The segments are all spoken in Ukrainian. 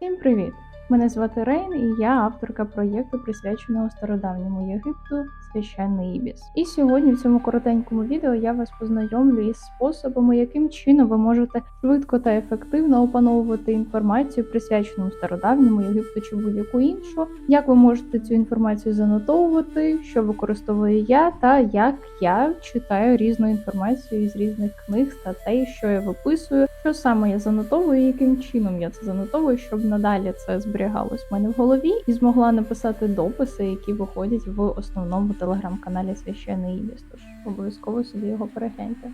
Всім привіт! Мене звати Рейн, і я авторка проєкту, присвяченого стародавньому Єгипту Священний Ібіс. І сьогодні в цьому коротенькому відео я вас познайомлю із способами, яким чином ви можете швидко та ефективно опановувати інформацію, присвячену стародавньому Єгипту чи будь-яку іншу, як ви можете цю інформацію занотовувати, що використовую я, та як я читаю різну інформацію із різних книг, статей, що я виписую, що саме я занотовую, яким чином я це занотовую, щоб надалі це зберігалось в мене в голові, і змогла написати дописи, які виходять в основному телеграм-каналі Священний Ібіс. Тож обов'язково собі його перегляньте.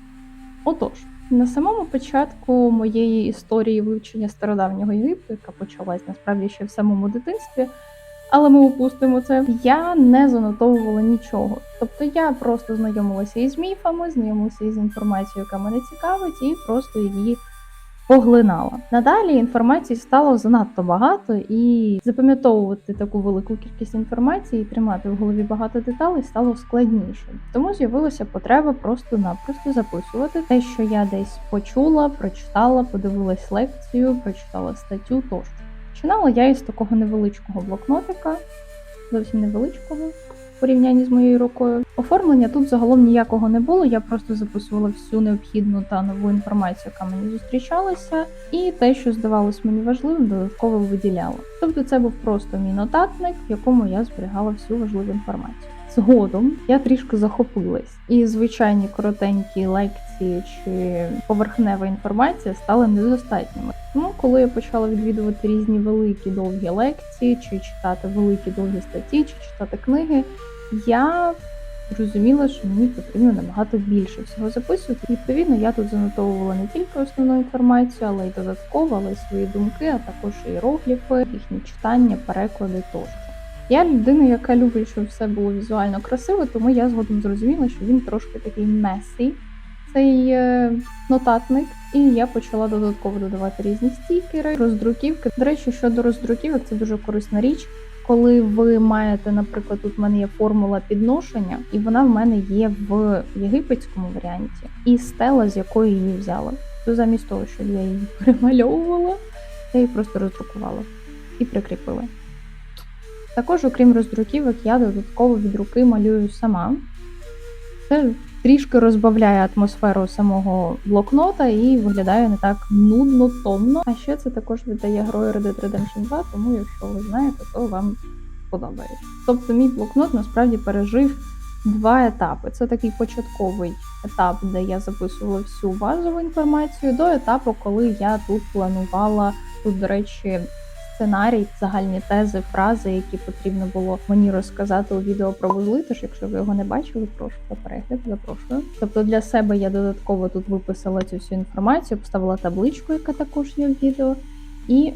Отож, на самому початку моєї історії вивчення стародавнього Єгипту, яка почалась насправді ще в самому дитинстві. Але ми упустимо це. Я не занотовувала нічого. Тобто я просто знайомилася із міфами, знайомилася із інформацією, яка мене цікавить, і просто її поглинала. Надалі інформації стало занадто багато, і запам'ятовувати таку велику кількість інформації і тримати в голові багато деталей стало складніше. Тому з'явилася потреба просто-напросто записувати те, що я десь почула, прочитала, подивилась лекцію, прочитала статтю тощо. Починала я із такого невеличкого блокнотика, зовсім невеличкого в порівнянні з моєю рукою. Оформлення тут загалом ніякого не було. Я просто записувала всю необхідну та нову інформацію, яка мені зустрічалася, і те, що здавалось мені важливим, додатково виділяла. Тобто, це був просто мій нотатник, в якому я зберігала всю важливу інформацію. Згодом я трішки захопилась, і звичайні коротенькі лекції чи поверхнева інформація стали недостатніми. Тому, коли я почала відвідувати різні великі довгі лекції, чи читати великі довгі статті, чи читати книги, я зрозуміла, що мені потрібно набагато більше всього записувати. Відповідно, я тут занотовувала не тільки основну інформацію, але й додатково, але й свої думки, а також іерогліфи, їхні читання, переклади тощо. Я людина, яка любить, щоб все було візуально красиво, тому я згодом зрозуміла, що він трошки такий месий, цей е, нотатник, і я почала додатково додавати різні стікери, роздруківки. До речі, щодо роздруківок, це дуже корисна річ. Коли ви маєте, наприклад, тут в мене є формула підношення, і вона в мене є в єгипетському варіанті, і стела, з якої її взяла. То замість того, щоб я її перемальовувала, я її просто роздрукувала і прикріпила. Також, окрім роздруківок, я додатково від руки малюю сама. Це трішки розбавляє атмосферу самого блокнота і виглядає не так нудно, томно. А ще це також віддає грою Red Dead Redemption 2, тому якщо ви знаєте, то вам сподобається. Тобто мій блокнот насправді пережив два етапи. Це такий початковий етап, де я записувала всю базову інформацію, до етапу, коли я тут планувала тут, до речі сценарій, загальні тези, фрази, які потрібно було мені розказати у відео про вузли. Тож, якщо ви його не бачили, прошу про перегляд, запрошую. Тобто для себе я додатково тут виписала цю всю інформацію, поставила табличку, яка також є в відео, і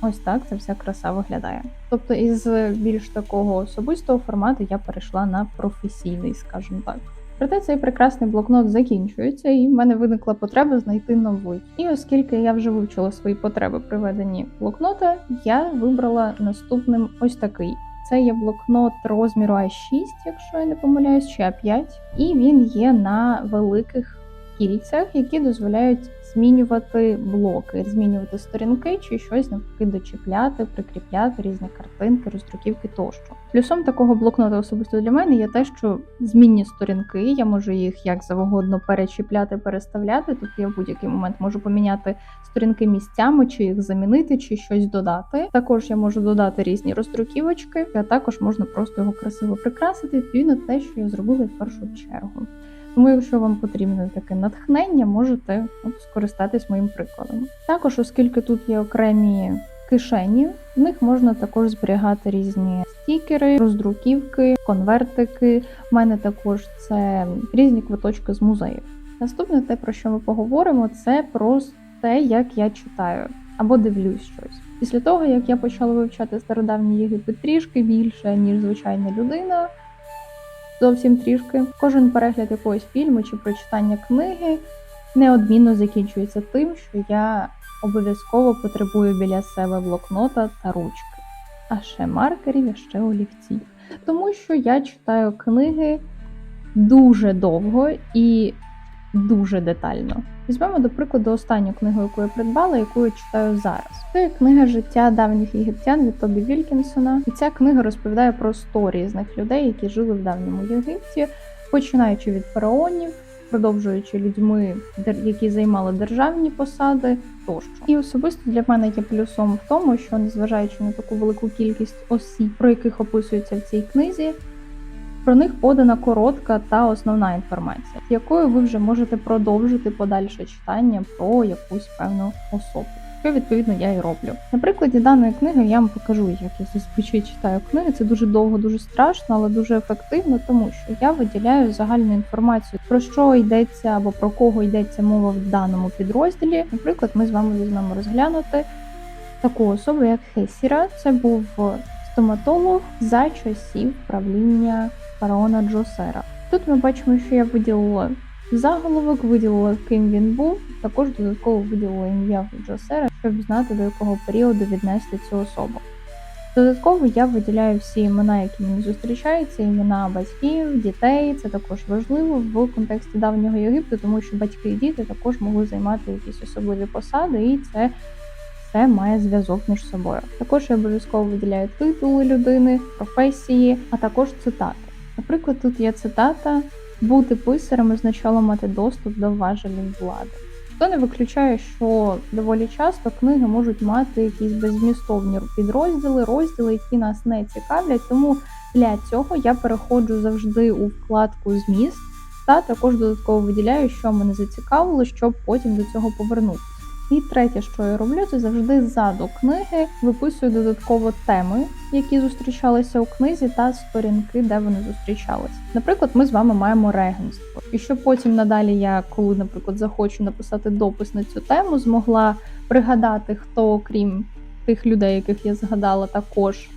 ось так ця вся краса виглядає. Тобто, із більш такого особистого формату я перейшла на професійний, скажімо так. Проте цей прекрасний блокнот закінчується, і в мене виникла потреба знайти новий. І оскільки я вже вивчила свої потреби при веденні блокнота, я вибрала наступним ось такий. Це є блокнот розміру А6, якщо я не помиляюсь, чи А5, і він є на великих кільцях, які дозволяють змінювати блоки, змінювати сторінки чи щось навпаки дочіпляти, прикріпляти різні картинки, роздруківки тощо. Плюсом такого блокнота особисто для мене є те, що змінні сторінки, я можу їх як завгодно перечіпляти, переставляти. Тобто я в будь-який момент можу поміняти сторінки місцями, чи їх замінити, чи щось додати. Також я можу додати різні роздруківочки, а також можна просто його красиво прикрасити, відповідно те, що я зробила в першу чергу. Тому, якщо вам потрібне таке натхнення, можете от, скористатись моїм прикладом. Також, оскільки тут є окремі кишені, в них можна також зберігати різні стікери, роздруківки, конвертики. У мене також це різні квиточки з музеїв. Наступне, те, про що ми поговоримо, це про те, як я читаю або дивлюсь щось. Після того, як я почала вивчати стародавній Єгипет трішки більше, ніж звичайна людина зовсім трішки. Кожен перегляд якогось фільму чи прочитання книги неодмінно закінчується тим, що я обов'язково потребую біля себе блокнота та ручки, а ще маркерів, а ще олівців. Тому що я читаю книги дуже довго і дуже детально. Візьмемо, до прикладу, останню книгу, яку я придбала, яку я читаю зараз. Це книга життя давніх єгиптян від Тобі Вількінсона. І ця книга розповідає про 100 різних людей, які жили в давньому Єгипті, починаючи від фараонів, продовжуючи людьми, які займали державні посади тощо. І особисто для мене є плюсом в тому, що незважаючи на таку велику кількість осіб, про яких описується в цій книзі, про них подана коротка та основна інформація, якою ви вже можете продовжити подальше читання про якусь певну особу. Що відповідно я і роблю. На прикладі даної книги я вам покажу, як я зазвичай читаю книги. Це дуже довго, дуже страшно, але дуже ефективно, тому що я виділяю загальну інформацію про що йдеться або про кого йдеться мова в даному підрозділі. Наприклад, ми з вами візьмемо розглянути таку особу, як Хесіра. Це був стоматолог за часів правління фараона Джосера. Тут ми бачимо, що я виділила заголовок, виділила, ким він був. Також додатково виділила ім'я Джосера, щоб знати до якого періоду віднести цю особу. Додатково я виділяю всі імена, які мені зустрічаються, імена батьків, дітей. Це також важливо в контексті давнього Єгипту, тому що батьки і діти також могли займати якісь особливі посади, і це все має зв'язок між собою. Також я обов'язково виділяю титули людини, професії, а також цитати. Наприклад, тут є цитата: бути писарем означало мати доступ до важелів влади. Хто не виключає, що доволі часто книги можуть мати якісь беззмістовні підрозділи, розділи, які нас не цікавлять. Тому для цього я переходжу завжди у вкладку Зміст та також додатково виділяю, що мене зацікавило, щоб потім до цього повернутися. І третє, що я роблю, це завжди ззаду книги виписую додатково теми, які зустрічалися у книзі, та сторінки, де вони зустрічалися. Наприклад, ми з вами маємо регенство. І щоб потім надалі я, коли, наприклад, захочу написати допис на цю тему, змогла пригадати, хто, крім тих людей, яких я згадала, також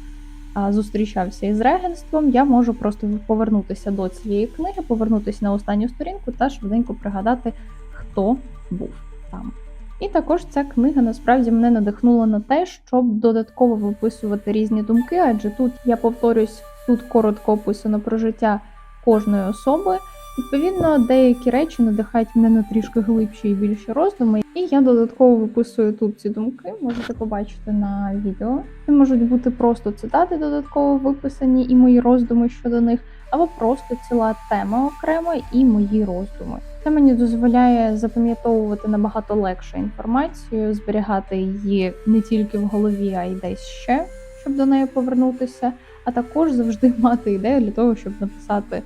зустрічався із регенством, я можу просто повернутися до цієї книги, повернутися на останню сторінку та швиденько пригадати, хто був там. І також ця книга насправді мене надихнула на те, щоб додатково виписувати різні думки, адже тут я повторюсь, тут коротко описано про життя кожної особи. Відповідно, деякі речі надихають мене на трішки глибші і більші роздуми. І я додатково виписую тут ці думки, можете побачити на відео. Це можуть бути просто цитати додатково виписані і мої роздуми щодо них, або просто ціла тема окрема і мої роздуми. Це мені дозволяє запам'ятовувати набагато легше інформацію, зберігати її не тільки в голові, а й десь ще, щоб до неї повернутися, а також завжди мати ідею для того, щоб написати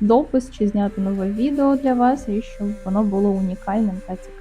допис чи зняти нове відео для вас, і щоб воно було унікальним та цікавим.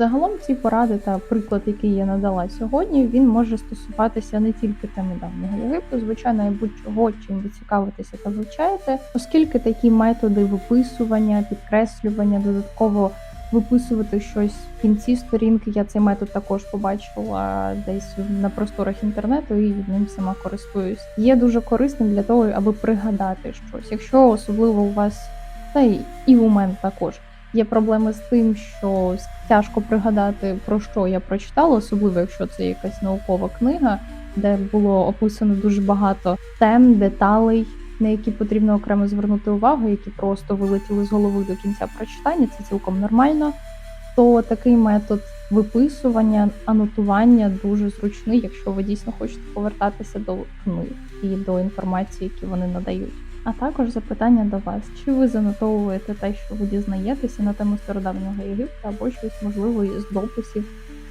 Загалом ці поради та приклад, який я надала сьогодні, він може стосуватися не тільки теми давнього Єгипту, звичайно, і будь-чого, чим ви цікавитеся та вивчаєте, оскільки такі методи виписування, підкреслювання, додатково виписувати щось в кінці сторінки. Я цей метод також побачила десь на просторах інтернету і ним сама користуюсь. Є дуже корисним для того, аби пригадати щось. Якщо особливо у вас, та і у мене також є проблеми з тим, що тяжко пригадати про що я прочитала, особливо якщо це якась наукова книга, де було описано дуже багато тем, деталей. На які потрібно окремо звернути увагу, які просто вилетіли з голови до кінця прочитання, це цілком нормально. То такий метод виписування, анотування дуже зручний, якщо ви дійсно хочете повертатися до книг і до інформації, які вони надають. А також запитання до вас: чи ви занотовуєте те, що ви дізнаєтеся на тему стародавнього Єгипту, або щось можливо із дописів,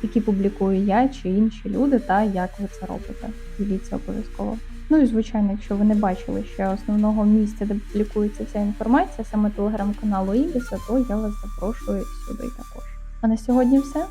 які публікую я чи інші люди, та як ви це робите? Діліться обов'язково. Ну і звичайно, якщо ви не бачили ще основного місця, де публікується вся інформація, саме телеграм-каналу Ібіса, то я вас запрошую сюди також. А на сьогодні все.